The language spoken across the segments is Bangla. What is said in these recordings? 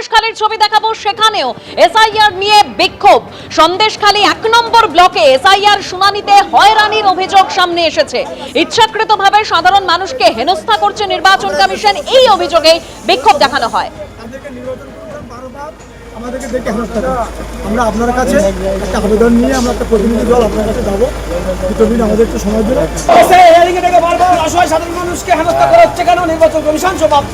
সন্দেশখালীর ছবি দেখাবো সেখানেও এসআইআর নিয়ে বিক্ষোভ। সন্দেশখালী এক নম্বর ব্লকে এসআইআর শুনানিতে হয়রানির অভিযোগ সামনে এসেছে। ইচ্ছাকৃতভাবে সাধারণ মানুষকে হেনস্থা করছে নির্বাচন কমিশন। এই অভিযোগে বিক্ষোভ দেখানো হয়। আমাদেরকে দেখে হেনস্থা। আমরা আপনার কাছে একটা আবেদন নিয়ে আমরা একটা প্রতিনিধি দল আপনার কাছে যাব। দুটো আমাদের একটু সময় দিলে এসে এদিকে থেকে বারবার অসহায় সাধারণ মানুষকে হেনস্থা করা হচ্ছে কেন? নির্বাচন কমিশন জবাব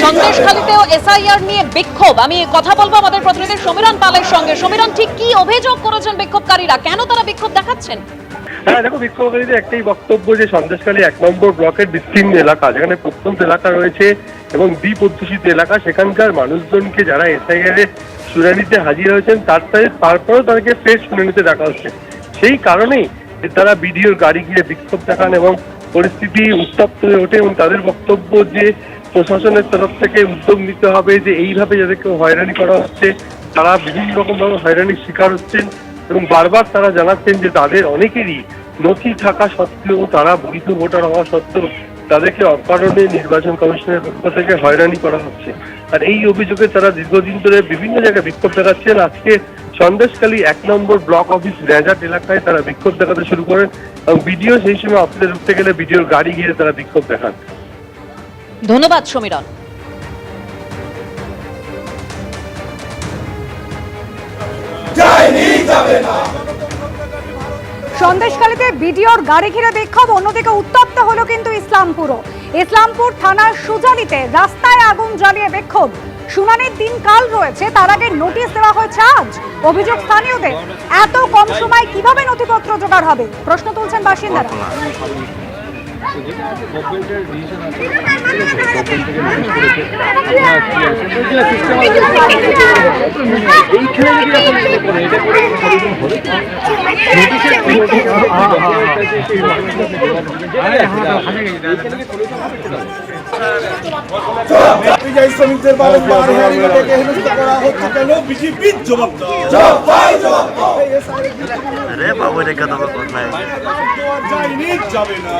সন্দেশখালীতেও এসআইআর নিয়ে বিক্ষোভ। আমি কথা বলব আমাদের প্রতিনিধি সমীরণ পালের সঙ্গে। সমীরণ ঠিক কি অভিযোগ করেছেন বিক্ষোভকারীরা? কেন তারা বিক্ষোভ দেখাচ্ছেন? হ্যাঁ দেখো বিক্ষোভকারীদের একটাই বক্তব্য যে সন্দেশখালী এক নম্বর ব্লকের বিস্তীর্ণ এলাকা যেখানে প্রত্যন্ত এলাকা রয়েছে এবং দ্বীপ অধ্যুষিত এলাকা। সেখানকার মানুষজনকে যারা এসআইআর এর শুনানিতে হাজির হয়েছেন তার সাথে- তারপরেও তাদেরকে ফের শুনানিতে ডাকা হচ্ছে। সেই কারণেই যে তারা বিডিওর গাড়ি গিয়ে বিক্ষোভ দেখান এবং পরিস্থিতি উত্তপ্ত হয়ে ওঠে এবং তাদের বক্তব্য যে প্রশাসনের তরফ থেকে উদ্যোগ নিতে হবে, যে এইভাবে যাদেরকে হয়রানি করা হচ্ছে, তারা বিভিন্ন রকম ভাবে হয়রানির শিকার হচ্ছেন এবং বারবার তারা জানাচ্ছেন যে তাদের অনেকেরই নথি থাকা সত্ত্বেও তারা বৈধ ভোটার হওয়া সত্ত্বেও তাদেরকে অকারণে নির্বাচন কমিশনের পক্ষ থেকে হয়রানি করা হচ্ছে। আর এই অভিযোগে তারা দীর্ঘদিন ধরে বিভিন্ন জায়গায় বিক্ষোভ দেখাচ্ছেন। আজকে সন্দেশখালী এক নম্বর ব্লক অফিস রেজার্ট এলাকায় তারা বিক্ষোভ দেখাতে শুরু করেন এবং বিডিও সেই সময় অফিসে ঢুকতে গেলে বিডিওর গাড়ি গিয়ে তারা বিক্ষোভ দেখান। ধন্যবাদ সমীরণ। সন্দেশখালীতে বিডিওর গাড়ি ঘিরে বিক্ষোভ অন্যদিকে উত্তপ্ত হলো কিন্তু ইসলামপুরও। ইসলামপুর থানার সুজালিতে রাস্তায় আগুন জ্বালিয়ে বিক্ষোভ। শুনানির দিন কাল রয়েছে তার আগে নোটিশ দেওয়া হয়েছে আজ অভিযোগ স্থানীয়দের এত কম সময় কীভাবে নথিপত্র জোগাড় হবে প্রশ্ন তুলছেন বাসিন্দারা পরিযায়ী শ্রমিকদের বারবার হেয়ারিং ডেকে হেনস্থা করা হচ্ছে কেন? বিজেপির জবাব দাও। এই SIR এর বিরুদ্ধে রে বাবু রেখে দেবো কোথায় জবাব দেওয়া যায়নি যাবে না।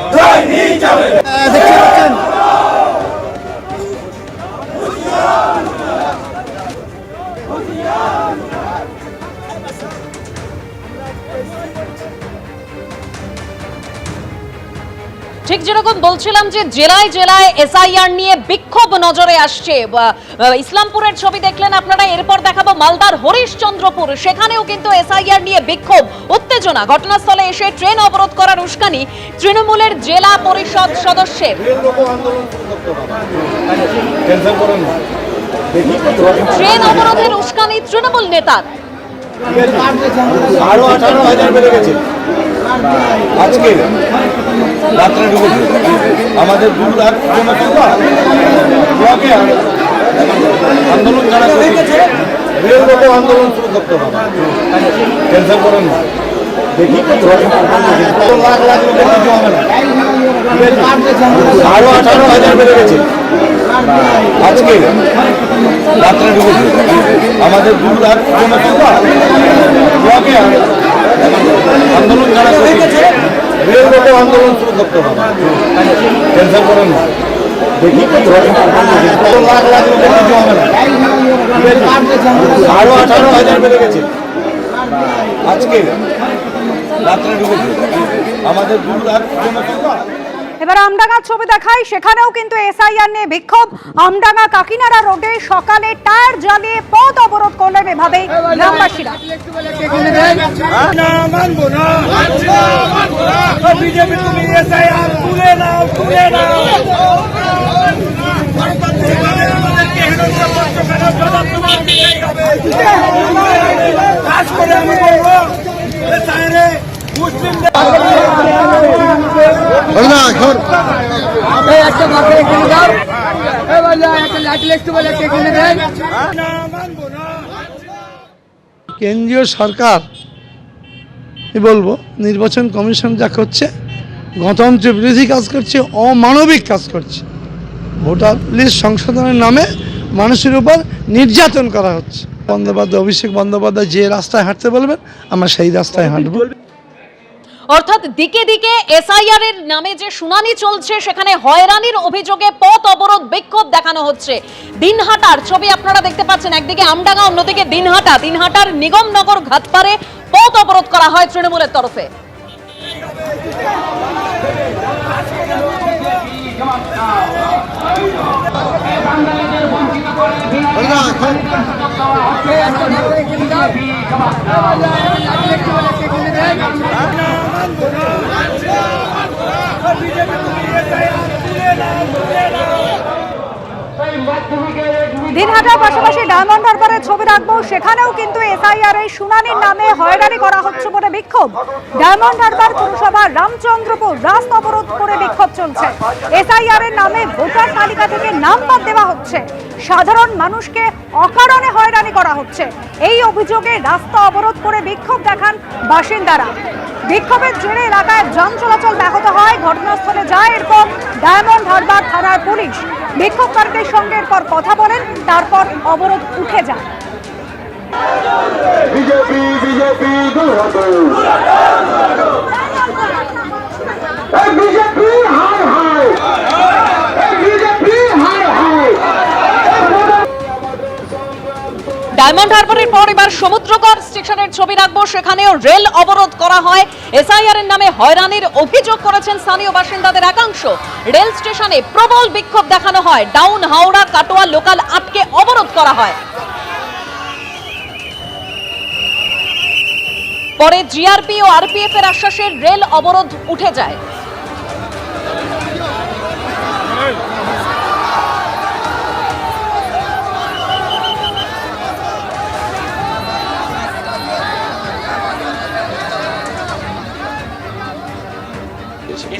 ঠিক যেরকম বলছিলাম যে জেলায় জেলায় এসআইআর নিয়ে বিক্ষোভ নজরে আসছে। ইসলামপুরের ছবি দেখলেন আপনারা এরপর দেখাবো মালদার হরিশচন্দ্রপুর। সেখানেও কিন্তু এসআইআর নিয়ে বিক্ষোভ উত্তেজনা। ঘটনাস্থলে এসে ট্রেন অবরোধ করার উস্কানি তৃণমূলের জেলা পরিষদ সদস্যের ট্রেন অবরোধের উস্কানি তৃণমূল নেতার। আরও আঠারো হাজার বেড়ে গেছে। আজকে রাত্রে ঢুকেছে আমাদের দু লাখ জনসংখ্যা ব্লকে আন্দোলন যারা করেছে আন্দোলন শুরু করতে হবে। টেনশন করেন না। দেখি লাখ লাখ লোকের কিছু হবে না আরও আঠারো হাজার বেড়ে গেছে। আজকে রাত্রে ঢুকেছে আমাদের দু লাখ জনসংখ্যা ব্লকে আন্দোলন যারা করেছে রেল রোডে আন্দোলন শুরু করতে হবে। করেন। দেখি লাখ আরও আঠারো হাজার বেড়ে গেছে। আজকে রাত্রে ঢুকেছে। আমাদের দু লাখ এবার আমডাঙ্গার ছবি দেখাই, সেখানেও কিন্তু এসআইআর নিয়ে বিক্ষোভ। আমডাঙ্গা কাকিনাড়া রোডে সকালে টায়ার জ্বালিয়ে পথ অবরোধ করলেন এভাবেই গ্রামবাসীরা। না কেন্দ্রীয় সরকার বলব নির্বাচন কমিশন যা করছে গণতন্ত্র বিরোধী কাজ করছে অমানবিক কাজ করছে। ভোটার লিস্ট সংশোধনের নামে মানুষের উপর নির্যাতন করা হচ্ছে। বন্দ্যোপাধ্যায় অভিষেক বন্দ্যোপাধ্যায় যে রাস্তায় হাঁটতে বলবেন আমরা সেই রাস্তায় হাঁটবো। অর্থাৎ দিকে দিকে এসআইআর এর নামে যে শুনানি চলছে, সেখানে হয়রানির অভিযোগে পথ অবরোধ বিক্ষোভ দেখানো হচ্ছে। দিনহাটার ছবি আপনারা দেখতে পাচ্ছেন, একদিকে আমডাঙ্গা, অন্যদিকে দিনহাটা। দিনহাটার নিগমনগর ঘাটপারে পথ অবরোধ করা হয় তৃণমূলের তরফে। দিনহাটার পাশাপাশি ডায়মন্ড হারবারের ছবি রাখব, সেখানেও কিন্তু এসআইআর এর শুনানির নামে হয়রানি করা হচ্ছে বলে বিক্ষোভ। ডায়মন্ড হারবার পুরসভা রামচন্দ্রপুর রাস্তা অবরোধ করে বিক্ষোভ চলছে। এসআইআর এর নামে ভোটার তালিকা থেকে নাম বাদ দেওয়া হচ্ছে। সাধারণ মানুষকে অকারণে হয়রানি করা হচ্ছে। এই অভিযোগে রাস্তা অবরোধ করে বিক্ষোভ দেখান বাসিন্দারা। বিক্ষোভের জেরে এলাকায় যান চলাচল ব্যাহত হয়, ঘটনাস্থলে যায়, এরপর ডায়মন্ড হারবার থানার পুলিশ। বিক্ষোভকারীদের সঙ্গে এরপর কথা বলেন, তারপর অবরোধ উঠে যায়। বিজেপি বিজেপি হায় হায় বিজেপি হায় হায় ডায়মন্ড হারবারের পর এবার সমুদ্রগড় স্টেশনের ছবি রাখব। সেখানেও রেল অবরোধ করা হয়। এসআইআর এর নামে হয়রানির অভিযোগ করেছেন স্থানীয় বাসিন্দাদের একাংশ। রেল স্টেশনে প্রবল বিক্ষোভ দেখানো হয়। ডাউন হাওড়া কাটোয়া লোকাল আটকে অবরোধ করা হয়। পরে জিআরপি ও আরপিএফ এর আশ্বাসে রেল অবরোধ উঠে যায়।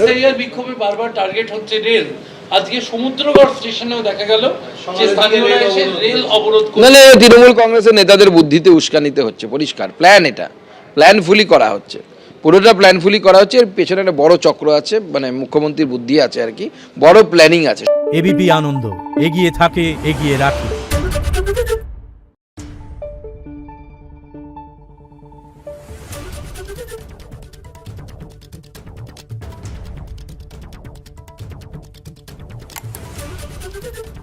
এসআইআর বিক্ষোভে বারবার টার্গেট হচ্ছে রেল আজকে সমুদ্রগড় স্টেশনেও দেখা গেল যে স্থানীয়রা এসে রেল অবরোধ করে নাহলে তৃণমূল কংগ্রেসের নেতাদের বুদ্ধিতে উস্কানিতে হচ্ছে পরিষ্কার। প্ল্যান এটা। প্ল্যানফুলি করা হচ্ছে। পুরোটা প্ল্যানফুলি করা হচ্ছে এর পেছনে একটা বড় চক্র আছে মানে মুখ্যমন্ত্রীর বুদ্ধি আছে আর কি বড় প্ল্যানিং আছে। এবিপি আনন্দ এগিয়ে থাকে এগিয়ে রাখে। you